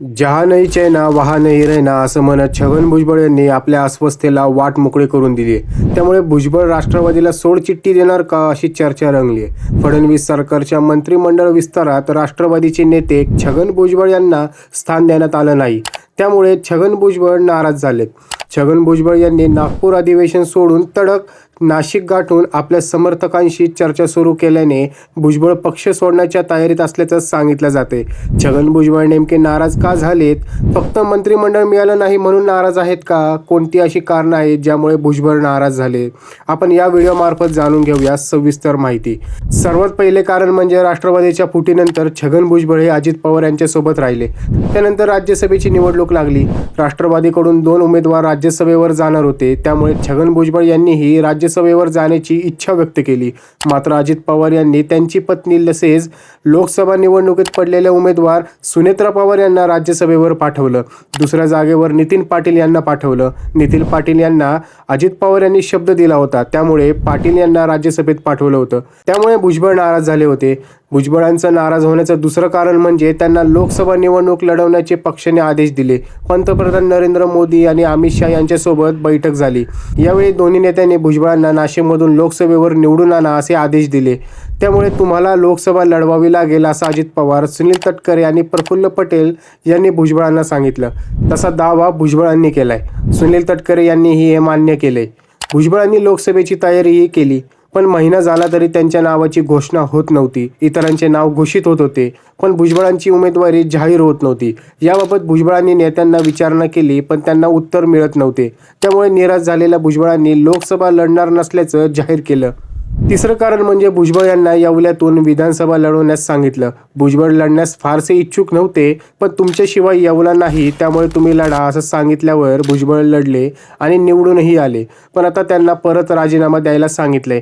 जहा नाही चैना वहा नाही रैना असं म्हणत छगन भुजबळ यांनी आपल्या अस्वस्थतेला वाट मोकळी करून दिली. आहे त्यामुळे भुजबळ राष्ट्रवादीला सोडचिठ्ठी देणार का अशी चर्चा रंगली आहे. फडणवीस सरकारच्या मंत्रिमंडळ विस्तारात राष्ट्रवादीचे नेते छगन भुजबळ यांना स्थान देण्यात आलं नाही. त्यामुळे छगन भुजबळ नाराज झालेत. छगन भुजबळ यांनी नागपूर अधिवेशन सोडून तडक नाशिक गाठून आपल्या समर्थकांशी चर्चा सुरू केल्याने भुजबळ पक्ष सोडण्याच्या तयारीत असल्याचं सांगितलं जाते. छगन भुजबळ नेमके नाराज का झालेत? फक्त मंत्रिमंडळ मिळालं नाही म्हणून नाराज आहेत का? कोणती अशी कारणं आहेत ज्यामुळे भुजबळ नाराज झाले? आपण या व्हिडिओमार्फत जाणून घेऊया सविस्तर माहिती. सर्वात पहिले कारण म्हणजे राष्ट्रवादीच्या फुटीनंतर छगन भुजबळ हे अजित पवार यांच्यासोबत राहिले. त्यानंतर राज्यसभेची निवडणूक लागली. राष्ट्रवादीकडून दोन उमेदवार राज्यसभेवर जाणार होते. त्यामुळे छगन भुजबळ यांनीही राज्य राज्यसभेवर जाण्याची इच्छा व्यक्त केली. मात्र अजित पवार यांनी त्यांची पत्नी तसेच लोकसभा निवडणुकीत पडलेल्या उमेदवार सुनेत्रा पवार यांना राज्यसभेवर पाठवलं. दुसऱ्या जागेवर नितीन पाटील यांना पाठवलं. नितीन पाटील यांना अजित पवार यांनी शब्द दिला होता. त्यामुळे पाटील यांना राज्यसभेत पाठवलं होतं. त्यामुळे भुजबळ नाराज झाले होते. भुजबळांचं नाराज होण्याचं दुसरं कारण म्हणजे त्यांना लोकसभा निवडणूक लढवण्याचे पक्षाने आदेश दिले. पंतप्रधान नरेंद्र मोदी आणि अमित शहा यांच्यासोबत बैठक झाली. यावेळी दोन्ही नेत्यांनी भुजबळांना नाशिकमधून लोकसभेवर निवडून आणा असे आदेश दिले. त्यामुळे तुम्हाला लोकसभा लढवावी लागेल असं अजित पवार सुनील तटकरे आणि प्रफुल्ल पटेल यांनी भुजबळांना सांगितलं. तसा दावा भुजबळांनी केलाय. सुनील तटकरे यांनी हे मान्य केले भुजबळांनी लोकसभेची तयारीही केली. पण महिना झाला तरी त्यांच्या नावाची घोषणा होत नव्हती. इतरांचे नाव घोषित होत होते पण भुजबळांची उमेदवारी जाहीर होत नव्हती. याबाबत भुजबळांनी नेत्यांना विचारणा केली पण त्यांना उत्तर मिळत नव्हते. त्यामुळे निराश झालेल्या भुजबळांनी लोकसभा लढणार नसल्याचं जाहीर केलं. तिसरं कारण म्हणजे भुजबळ यांना येवल्यातून विधानसभा लढवण्यास सांगितलं. भुजबळ लढण्यास फारसे इच्छुक नव्हते पण तुमच्याशिवाय येवला नाही त्यामुळे तुम्ही लढा असं सांगितल्यावर भुजबळ लढले आणि निवडूनही आले. पण आता त्यांना परत राजीनामा द्यायला सांगितले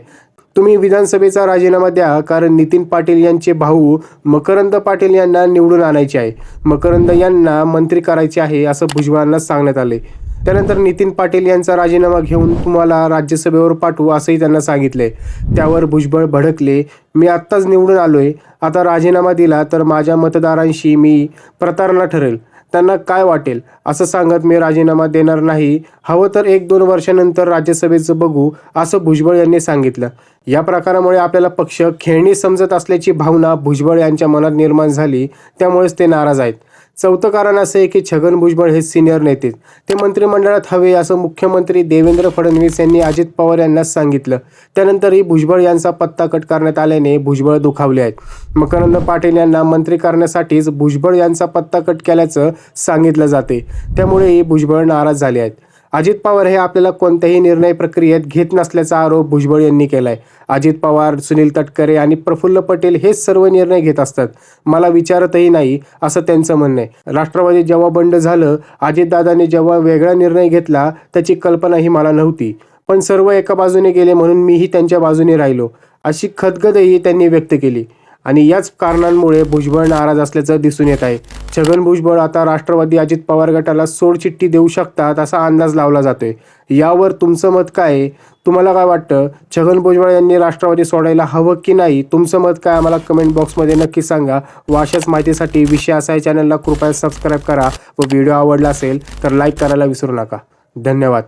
तुम्ही विधानसभेचा राजीनामा द्या कारण नितीन पाटील यांचे भाऊ मकरंद पाटील यांना निवडून आणायचे आहे. मकरंद यांना मंत्री करायचे आहे असं भुजबळांना सांगण्यात आले त्यानंतर नितीन पाटील यांचा राजीनामा घेऊन तुम्हाला राज्यसभेवर पाठवू असंही त्यांना सांगितले त्यावर भुजबळ भडकले. मी आत्ताच निवडून आलोय. आता राजीनामा दिला तर माझ्या मतदारांशी मी प्रतारणा ठरेल. त्यांना काय वाटेल? असं सांगत मी राजीनामा देणार नाही. हवं तर एक दोन वर्षानंतर राज्यसभेचं बघू असं भुजबळ यांनी सांगितलं. या प्रकारामुळे आपल्याला पक्ष खेळणी समजत असल्याची भावना भुजबळ यांच्या मनात निर्माण झाली. त्यामुळेच ते नाराज आहेत. चौथं कारण असं आहे की छगन भुजबळ हे सिनियर नेते. ते मंत्रिमंडळात हवे असं मुख्यमंत्री देवेंद्र फडणवीस यांनी अजित पवार यांना सांगितलं. त्यानंतरही भुजबळ यांचा पत्ता कट करण्यात आल्याने भुजबळ दुखावले आहेत. मकरंद पाटील यांना मंत्री करण्यासाठीच भुजबळ यांचा पत्ता कट केल्याचं सांगितलं जाते. त्यामुळेही भुजबळ नाराज झाले आहेत. अजित पवार हे आपल्याला कोणत्याही निर्णय प्रक्रियेत घेत नसल्याचा आरोप भुजबळ यांनी केलाय. अजित पवार सुनील तटकरे आणि प्रफुल्ल पटेल हे सर्व निर्णय घेत असतात. मला विचारतही नाही असं त्यांचं म्हणणं आहे. राष्ट्रवादी जेव्हा बंड झालं अजितदादांनी जेव्हा वेगळा निर्णय घेतला त्याची कल्पनाही मला नव्हती. पण सर्व एका बाजूने गेले म्हणून मीही त्यांच्या बाजूने राहिलो अशी खदगदही त्यांनी व्यक्त केली. आणि याच कारणांमुळे भुजबळ नाराज असल्याचं दिसून येत आहे. छगन भुजबळ आता राष्ट्रवादी अजित पवार गटाला सोडचिठ्ठी देऊ शकतात असा अंदाज लावला जातोय. यावर तुमचं मत काय आहे? तुम्हाला काय वाटतं? छगन भुजबळ यांनी राष्ट्रवादी सोडायला हवं की नाही? तुमचं मत काय? आम्हाला कमेंट बॉक्समध्ये नक्की सांगा. व अशाच माहितीसाठी विषय असा या चॅनलला कृपया सबस्क्राईब करा व व्हिडिओ आवडला असेल तर लाईक करायला विसरू नका. धन्यवाद.